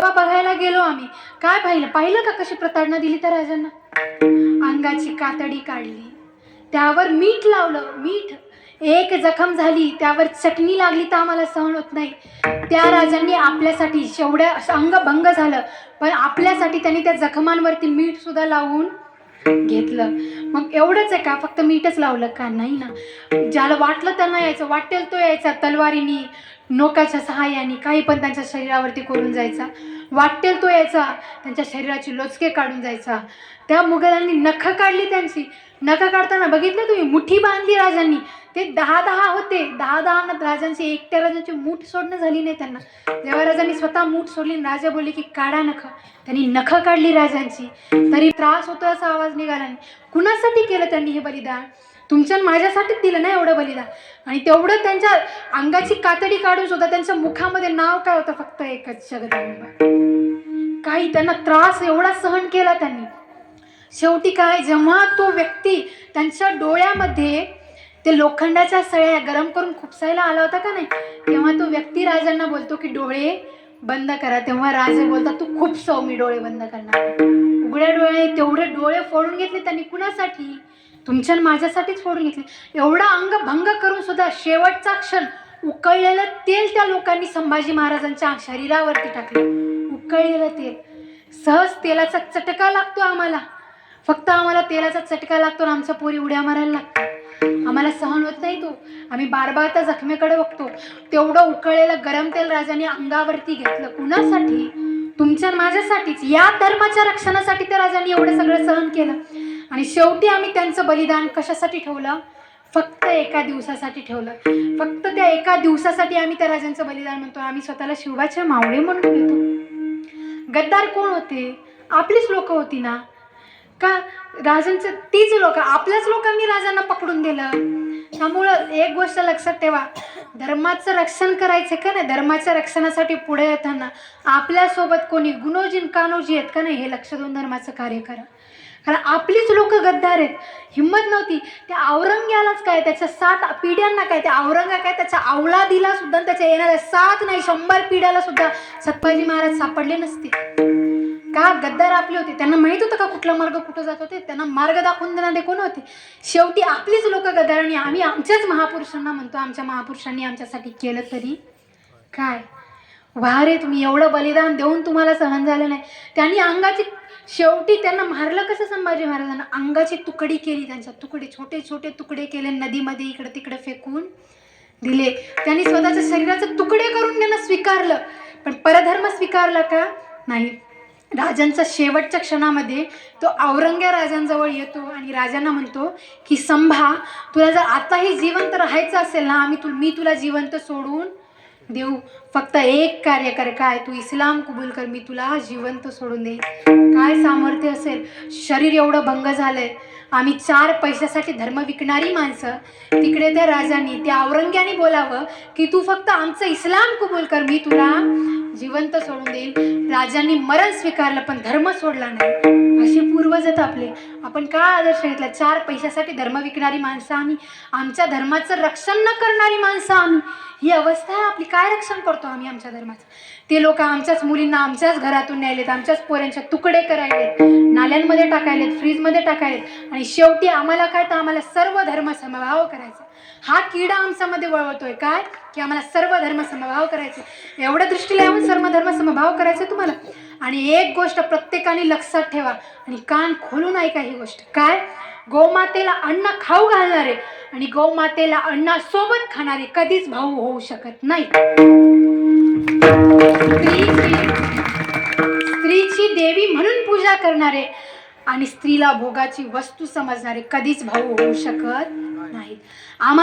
गावा बघायला गेलो आम्ही. काय पाहिलं? पाहिलं का कशी प्रताडणा दिली त्या राजांना? अंगाची कातडी काढली. त्यावर मीठ लावलं. मीठ. एक जखम झाली. त्यावर चटणी लागली तर आम्हाला सहन होत नाही. त्या राजांनी आपल्यासाठी शेवढ्या अंगभंग झालं. पण आपल्यासाठी त्यांनी त्या जखमांवरती मीठ सुद्धा लावून घेतलं. मग एवढंच आहे का? फक्त मीठच लावलं का? नाही ना. ज्याला वाटलं त्यांना यायचं वाटेल तो यायचा तलवारीनी नोकाच्या सहाय्याने काही पण त्यांच्या शरीरावरती करून जायचा. वाटेल तो यायचा. त्यांच्या शरीराची लोचके काढून जायचा. त्या मुघलांनी नखं काढली त्यांची. नखं काढताना बघितलं तुम्ही? मुठी बांधली राजांनी. ते दहा दहा होते. दहा दहा न राजांची एकट्या राजांची मूठ सोडणं झाली नाही त्यांना. जेव्हा राजांनी स्वतः मूठ सोडली राजा बोलले की काढा नखं. त्यांनी नखं काढली राजांची. तरी त्रास होतो असा आवाज निघाला नाही. कुणासाठी केलं त्यांनी हे बलिदान? तुमच्या माझ्यासाठीच दिलं ना एवढं बलिदान? आणि तेवढं त्यांच्या अंगाची कातडी काढून सुद्धा त्यांच्या मुखामध्ये नाव काय होतं फक्त एकच जगदंबा काही त्यांना त्रास एवढा सहन केला त्यांनी. शेवटी काय जेव्हा तो व्यक्ती त्यांच्या डोळ्यामध्ये ते लोखंडाच्या सळ्या गरम करून खुपसायला आला होता का नाही तेव्हा तो व्यक्ती राजांना बोलतो की डोळे बंद करा. तेव्हा राजे बोलतात तू खूप सौ मी डोळे बंद करणार. उघड्या डोळ्याने तेवढे डोळे फोडून घेतले त्यांनी कुणासाठी? तुमच्या माझ्यासाठीच फोडून घेतले. एवढा अंग भंग करून सुद्धा शेवटचा क्षण उकळलेलं तेल त्या लोकांनी संभाजी महाराजांच्या शरीरावरती टाकलं. उकळलेलं तेल. सहज तेलाचा चटका लागतो आम्हाला. फक्त आम्हाला तेलाचा चटका लागतो आणि आमचा पोरी उड्या मारायला लागतो आम्हाला सहन होत नाही तो. आम्ही बार बार त्या जखमेकडे बघतो. तेवढं उकळलेलं गरम तेल राजाने अंगावरती घेतलं. कुणासाठी? तुमच्या माझ्यासाठीच. या धर्माच्या रक्षणासाठी त्या राजाने एवढं सगळं सहन केलं. आणि शेवटी आम्ही त्यांचं बलिदान कशासाठी ठेवलं? फक्त एका दिवसासाठी ठेवलं. फक्त त्या एका दिवसासाठी आम्ही त्या राजांचं बलिदान म्हणतो. आम्ही स्वतःला शिवाचे मावळे म्हणून घेतो. गद्दार कोण होते? आपलीच लोक होती ना? का राजांचं तीच लोक आपल्याच लोकांनी राजांना पकडून दिलं? त्यामुळं एक गोष्ट लक्षात ठेवा. धर्माचं रक्षण करायचं का नाही? धर्माच्या रक्षणासाठी पुढे येताना आपल्यासोबत कोणी गुणोजी कानोजी आहेत का नाही हे लक्ष देऊन धर्माचं कार्य करा. कारण आपलीच लोक गद्दार आहेत. हिंमत नव्हती. त्या औरंग्यालाच काय त्याच्या सात पिढ्यांना काय त्या औरंगा काय त्याच्या आवलादीला सुद्धा त्याच्या येणाऱ्या सात नाही शंभर पिढ्याला सुद्धा सत्पाजी महाराज सापडले नसते. का गद्दार आपले होते? त्यांना माहीत होतं का कुठला मार्ग कुठं जात होते? त्यांना मार्ग दाखवून देणारे कोण होते? शेवटी आपलीच लोक गद्दार आणि आम्ही आमच्याच महापुरुषांना म्हणतो आमच्या महापुरुषांनी आमच्यासाठी केलं तरी. काय? वा रे तुम्ही एवढं बलिदान देऊन तुम्हाला सहन झालं नाही. त्यांनी अंगाची शेवटी त्यांना मारलं कसं संभाजी महाराजांना? अंगाची तुकडी केली त्यांच्या तुकडे छोटे छोटे तुकडे केले नदीमध्ये इकडे तिकडे फेकून दिले. त्यांनी स्वतःच्या शरीराचे तुकडे करून त्यांना स्वीकारलं. पण परधर्म स्वीकारला का? नाही. राजांचा शेवटच्या क्षणामध्ये तो औरंग्या राजांजवळ येतो आणि राजांना म्हणतो की संभा तुला जर आताही जिवंत राहायचं असेल ना आम्ही तु मी तुला जिवंत सोडून देऊ. फक्त एक कार्य कर. काय? तू इस्लाम कबूल कर. मी तुला जिवंत सोडून देईन. काय सामर्थ्य असेल? शरीर एवढं भंग झालंय. आम्ही चार पैशासाठी धर्म विकणारी माणसं. तिकडे त्या राजांनी त्या औरंग्याने बोलावं की तू फक्त आमचं इस्लाम कबूल कर मी तुला जिवंत सोडून देईल राजांनी मरण स्वीकारलं पण धर्म सोडला नाही. असे पूर्वज आहेत आपले. आपण काय आदर्श घेतला? चार पैशासाठी धर्म विकणारी माणसं आम्ही. आमच्या धर्माचं रक्षण न करणारी माणसं आम्ही. ही अवस्था आहे आपली. काय रक्षण करतो आम्ही आमच्या धर्माचं? ते लोक आमच्याच मुलींना आमच्याच घरातून न्यायलेत आमच्याच पोऱ्यांच्या तुकडे करायलेत. नाल्यांमध्ये टाकायलेत फ्रीजमध्ये टाकायलेत. आणि शेवटी आम्हाला काय तर आम्हाला सर्व धर्म समभाव करायचा. हा किडा आमच्यामध्ये वळवतोय काय? की आम्हाला सर्व धर्म समभाव करायचे. एवढ्या दृष्टीला येऊन सर्व धर्म समभाव करायचे तुम्हाला. आणि एक गोष्ट प्रत्येकाने लक्षात ठेवा आणि कान खोलून ऐका ही गोष्ट. काय? गोमातेला अन्न खाऊ घालणारे आणि गोमातेला अन्नासोबत खाणारे कधीच भाऊ होऊ शकत नाही. स्त्रीची स्त्रीची देवी म्हणून पूजा करणारे आणि स्त्रीला भोगाची वस्तू समजणारे कधीच भाऊ होऊ शकत नाहीत. आम्हाला